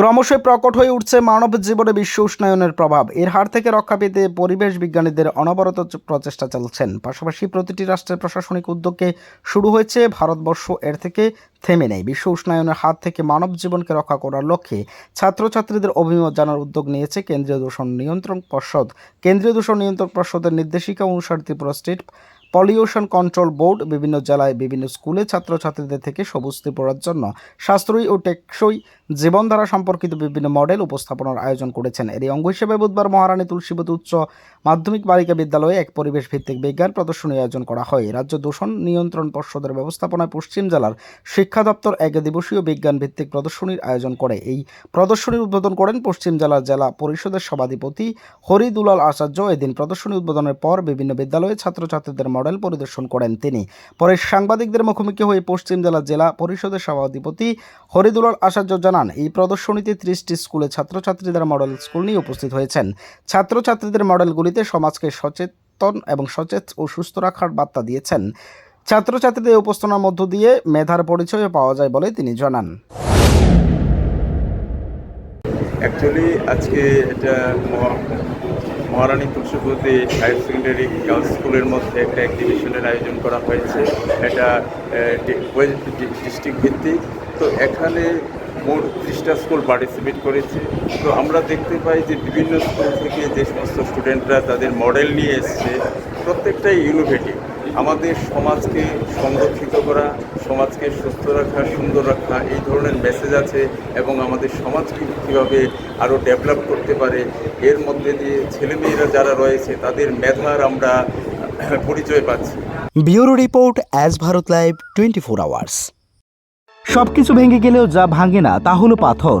ক্রমশই প্রকট হয়ে উঠছে মানব জীবনে বিশ্ব উষ্ণায়নের প্রভাব। এর হার থেকে রক্ষা পেতে পরিবেশ বিজ্ঞানীদের অনবরত প্রচেষ্টা চলছেন পাশাপাশি প্রতিটি রাষ্ট্রের প্রশাসনিক উদ্যোগে শুরু হয়েছে ভারতবর্ষ, এর থেকে থেমে নেই। বিশ্ব উষ্ণায়নের হাত থেকে মানব জীবনকে রক্ষা করার লক্ষ্যে ছাত্রছাত্রীদের অভিমত জানার উদ্যোগ নিয়েছে কেন্দ্রীয় দূষণ নিয়ন্ত্রণ পর্ষদ। কেন্দ্রীয় দূষণ নিয়ন্ত্রণ পর্ষদের নির্দেশিকা অনুসারে Tripura state pollution control board বিভিন্ন জেলায় বিভিন্ন স্কুলে ছাত্রছাত্রীদের থেকে সবুজ ত্রিপুরার জন্য সাশ্রয়ী ও টেকসই জীবনধারা সম্পর্কিত বিভিন্ন মডেল উপস্থাপনার আয়োজন করেছেন। এরই অঙ্গ হিসেবে বুধবার মহারানী তুলসীবতী উচ্চ মাধ্যমিক বালিকা বিদ্যালয়ে এক পরিবেশ ভিত্তিক বিজ্ঞান প্রদর্শনী আয়োজন করা হয়। রাজ্য দূষণ নিয়ন্ত্রণ পর্ষদের ব্যবস্থাপনায় পশ্চিম জেলার শিক্ষা দপ্তর এক দিবসীয় বিজ্ঞান ভিত্তিক প্রদর্শনীর আয়োজন করে। এই প্রদর্শনীর উদ্বোধন করেন পশ্চিম জেলার জেলা পরিষদের সভাধিপতি হরিদুলাল আচার্য। এদিন প্রদর্শনী উদ্বোধনের পর বিভিন্ন বিদ্যালয়ে ছাত্রছাত্রীদের মডেল পরিদর্শন করেন তিনি। পরে সাংবাদিকদের মুখোমুখি হয়ে পশ্চিম জেলা জেলা পরিষদের সভাধিপতি হরিদুলাল আচার্য জানান, এই প্রদর্শনীতে ত্রিশটি স্কুলে ছাত্রছাত্রীদের মডেল স্কুল নিয়ে উপস্থিত হয়েছেন। ছাত্রছাত্রীদের মডেলগুলিতে সমাজকে সচেতন এবং সচেত ও সুস্থ রাখার বার্তা দিয়েছেন। ছাত্রছাত্রীদের উপস্থাপনার মধ্য দিয়ে মেধার পরিচয় পাওয়া যায় বলে তিনি জানান। অ্যাকচুয়ালি আজকে এটা মহা- Maharani Tulsibati higher secondary girls স্কুলের মধ্যে একটা এক্সিবিশনের আয়োজন করা হয়েছে। এটা ডিস্ট্রিক্ট ভিত্তিক। তো এখানে মোট ত্রিশটা স্কুল পার্টিসিপেট করেছে। তো আমরা দেখতে পাই যে বিভিন্ন স্কুল থেকে যে সমস্ত স্টুডেন্টরা তাদের মডেল নিয়ে এসছে, প্রত্যেকটাই ইনোভেটিভ আমাদের সমাজকে সংরক্ষিত করা সমাজকে সুস্থ রাখা সুন্দর রাখা এই ধরনের মেসেজ আছে এবং আমাদের সমাজকে কীভাবে আরও ডেভেলপ করতে পারে এর মধ্যে দিয়ে ছেলেমেয়েরা যারা রয়েছে তাদের মেধার আমরা পরিচয় পাচ্ছি। Bureau report as Bharat live twenty four hours. সবকিছু ভেঙে গেলেও যা ভাঙে না তা হলো পাথর।